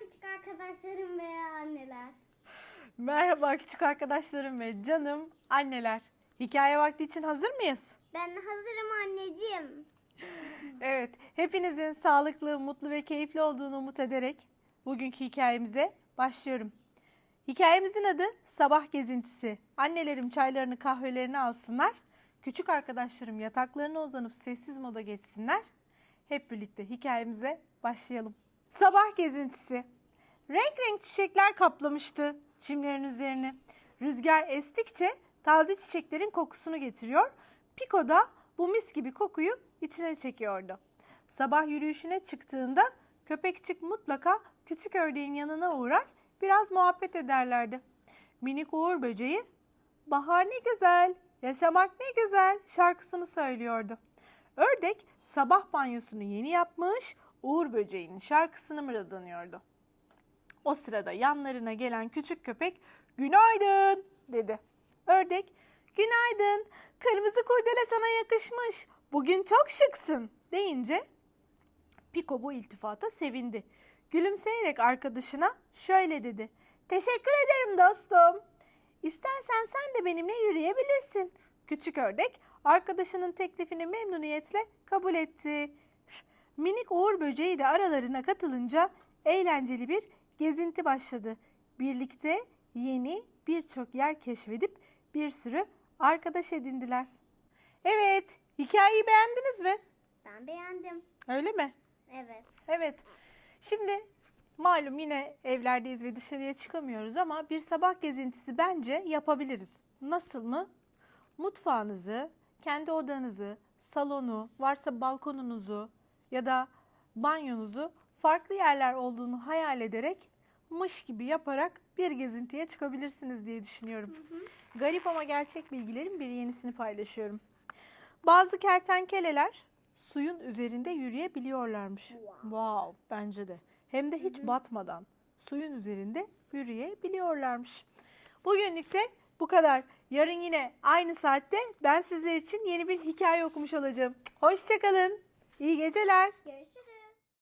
küçük arkadaşlarım ve anneler. Merhaba küçük arkadaşlarım ve canım anneler. Hikaye vakti için hazır mıyız? Ben hazırım anneciğim. Evet, hepinizin sağlıklı, mutlu ve keyifli olduğunu umut ederek bugünkü hikayemize başlıyorum. Hikayemizin adı Sabah Gezintisi. Annelerim çaylarını kahvelerini alsınlar. Küçük arkadaşlarım yataklarına uzanıp sessiz moda geçsinler. Hep birlikte hikayemize başlayalım. Sabah gezintisi. Renk renk çiçekler kaplamıştı çimlerin üzerini. Rüzgar estikçe taze çiçeklerin kokusunu getiriyor. Piko da bu mis gibi kokuyu içine çekiyordu. Sabah yürüyüşüne çıktığında köpekçik mutlaka küçük ördeğin yanına uğrar, biraz muhabbet ederlerdi. Minik Uğur böceği, "Bahar ne güzel, yaşamak ne güzel." şarkısını söylüyordu. Ördek sabah banyosunu yeni yapmış, Uğur böceğinin şarkısını mırıldanıyordu. O sırada yanlarına gelen küçük köpek günaydın dedi. Ördek günaydın kırmızı kurdele sana yakışmış bugün çok şıksın deyince Piko bu iltifata sevindi. Gülümseyerek arkadaşına şöyle dedi. Teşekkür ederim dostum. İstersen sen de benimle yürüyebilirsin. Küçük ördek arkadaşının teklifini memnuniyetle kabul etti. Minik Uğur böceği de aralarına katılınca eğlenceli bir gezinti başladı. Birlikte yeni birçok yer keşfedip bir sürü arkadaş edindiler. Evet, hikayeyi beğendiniz mi? Ben beğendim. Öyle mi? Evet. Evet. Şimdi malum yine evlerdeyiz ve dışarıya çıkamıyoruz ama bir sabah gezintisi bence yapabiliriz. Nasıl mı? Mutfağınızı, kendi odanızı, salonu, varsa balkonunuzu ya da banyonuzu farklı yerler olduğunu hayal ederek mış gibi yaparak bir gezintiye çıkabilirsiniz diye düşünüyorum. Garip ama gerçek bilgilerin bir yenisini paylaşıyorum. Bazı kertenkeleler suyun üzerinde yürüyebiliyorlarmış. Wow, bence de. Hem de hiç batmadan suyun üzerinde yürüyebiliyorlarmış. Bugünlük de bu kadar. Yarın yine aynı saatte ben sizler için yeni bir hikaye okumuş olacağım. Hoşçakalın. İyi geceler. Görüşürüz.